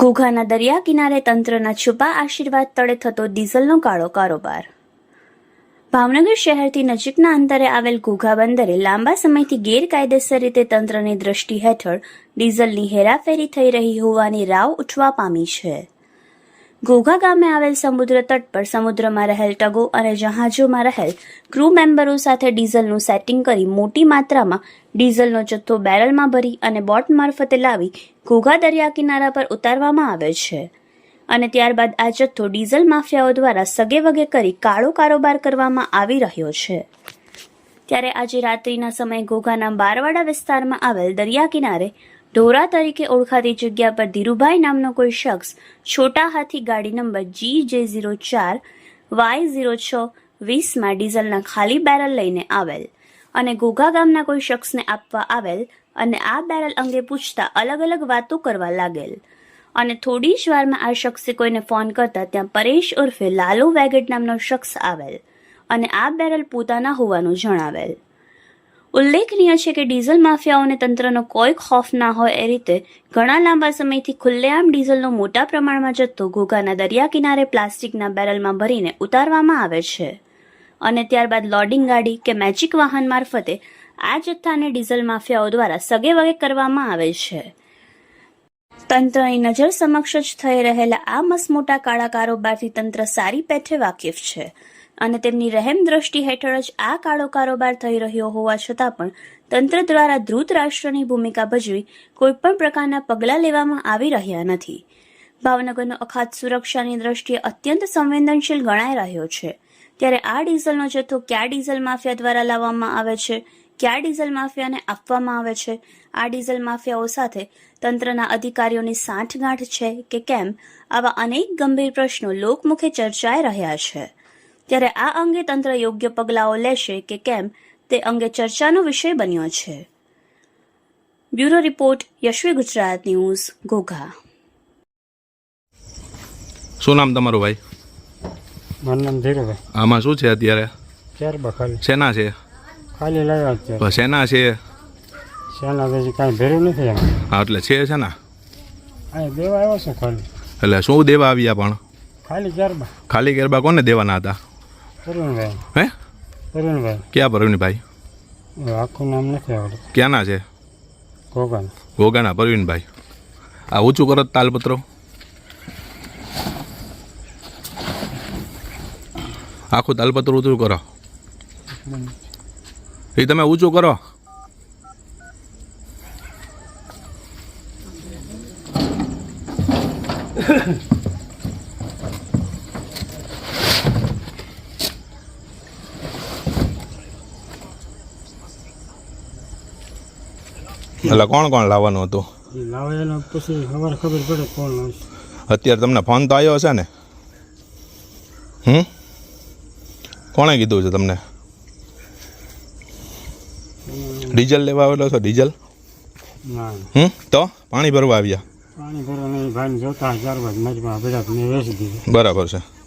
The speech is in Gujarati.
ઘોઘાના દરિયા કિનારે તંત્રના છુપા આશીર્વાદ તળે થતો ડીઝલનો કાળો કારોબાર. ભાવનગર શહેરથી નજીકના અંતરે આવેલ ઘોઘા બંદરે લાંબા સમયથી ગેરકાયદેસર રીતે તંત્રની દ્રષ્ટિ હેઠળ ડીઝલની હેરાફેરી થઈ રહી હોવાની રાવ ઉઠવા પામી છે. ઘોઘા ગામે આવેલ સમુદ્ર તટ પર સમુદ્રમાં રહેલ ટગો અને જહાજોમાં રહેલ ક્રૂ મેમ્બરો સાથે ડીઝલનું સેટિંગ કરી મોટી માત્રામાં ડીઝલનો જથ્થો બેરલમાં ભરી અને બોટ મારફતે લાવી ઘોઘા દરિયા કિનારા પર ઉતારવામાં આવે છે. અને ત્યારબાદ આ જથ્થો ડીઝલ માફિયાઓ દ્વારા સગે વગે કરી કાળો કારોબાર કરવામાં આવી રહ્યો છે. ત્યારે આજે રાત્રિના સમયે ઘોઘાના બારવાડા વિસ્તારમાં આવેલ દરિયા કિનારે ઢોરા તરીકે ઓળખાતી જગ્યા પર ધીરુભાઈ નામનો કોઈ શખ્સ છોટા હાથી ગાડી નંબર જી જે ઝીરો ચાર વાય ઝીરો છ વીસમાં ડીઝલના ખાલી બેરલ લઈને આવેલ અને ઘોઘા ગામના કોઈ શખ્સને આપવા આવેલ અને આ બેરલ અંગે પૂછતા અલગ અલગ વાતો કરવા લાગેલ. અને થોડી જ વારમાં આ શખ્સે કોઈને ફોન કરતા ત્યાં પરેશ ઉર્ફે લાલુ વેગેટ નામનો શખ્સ આવેલ અને આ બેરલ પોતાના હોવાનું જણાવેલ. ઉલ્લેખનીય છે કે ડીઝલ માફિયાઓને તંત્રનો કોઈ ખોફ ના હોય એ રીતે ઘણા લાંબા સમયથી ખુલ્લેઆમ ડીઝલનો મોટા પ્રમાણમાં જથ્થો ઘોઘાના દરિયા કિનારે પ્લાસ્ટિકના બેરલમાં ભરીને ઉતારવામાં આવે છે. અને ત્યારબાદ લોડિંગ ગાડી કે મેજિક વાહન મારફતે આ જથ્થાને ડીઝલ માફિયાઓ દ્વારા સગે વગે કરવામાં આવે છે. તંત્રની નજર સમક્ષ જ થઈ રહેલા આ મસમોટા કાળા કારોબારથી તંત્ર સારી પેઠે વાકેફ છે. અને તેમની રહેમ દ્રષ્ટિ હેઠળ જ આ કાળો કારોબાર થઈ રહ્યો હોવા છતાં પણ તંત્ર દ્વારા ધૃત રાષ્ટ્રની ભૂમિકા ભજવી કોઈપણ પ્રકારના પગલાં લેવામાં આવી રહ્યા નથી. ભાવનગરનો અખાત સુરક્ષાની દ્રષ્ટિએ અત્યંત સંવેદનશીલ ગણાઈ રહ્યો છે. ત્યારે આ ડીઝલનો જથ્થો કયા ડીઝલ માફિયા દ્વારા લાવવામાં આવે છે, કયા ડીઝલ માફિયાને આપવામાં આવે છે, આ ડીઝલ માફિયાઓ સાથે તંત્રના અધિકારીઓની સાંઠગાંઠ છે કે કેમ, આવા અનેક ગંભીર પ્રશ્નો લોકમુખે ચર્ચાઈ રહ્યા છે. ત્યારે આ અંગે તંત્ર યોગ્ય પગલાઓ લેશે કે કેમ તે અંગે ચર્ચાનો વિષય બન્યો છે. Bureau report Yashvi Gujarat news Ghogha. શું નામ તમારું ભાઈ? મારું નામ ધીરુભાઈ. આમાં શું છે અત્યારે? ચાર બખાલી શેના છે? ખાલી લાવ્યા અત્યારે બસ શેના છે? શાના પછી કાંઈ ભેરું નથી હા એટલે છે શેના? અહીં દેવા આવ્યો છે ખાલી. એટલે શું દેવા આવ્યા પણ? ખાલી ગરબા. ખાલી ગરબા કોને દેવાના હતા? તરુણભાઈ. હે? તરુણભાઈ. ક્યાં પ્રવીણભાઈ એ આખું નામ નથી આવડતું. ક્યાંના છે? ગોગન ગોગાના પરવીનભાઈ આ ઊંચું કરો તાલપત્રો. આખું તાલપત્ર ઊંચું કરો. એ તમે ઊંચું કરો. એટલે કોણ કોણ લાવવાનું હતું? લાવે પછી ખબર ખબર પડે કોણ આવશે અત્યારે તમને ફોન તો આવ્યો હશે ને? હમ? કોણે કીધું છે તમને? ડીઝલ લેવા આવેલો છો? ડીઝલ? હમ? તો? પાણી ભરવા આવ્યા? પાણી ભરવા જોતા વેચી દીધું. બરાબર છે.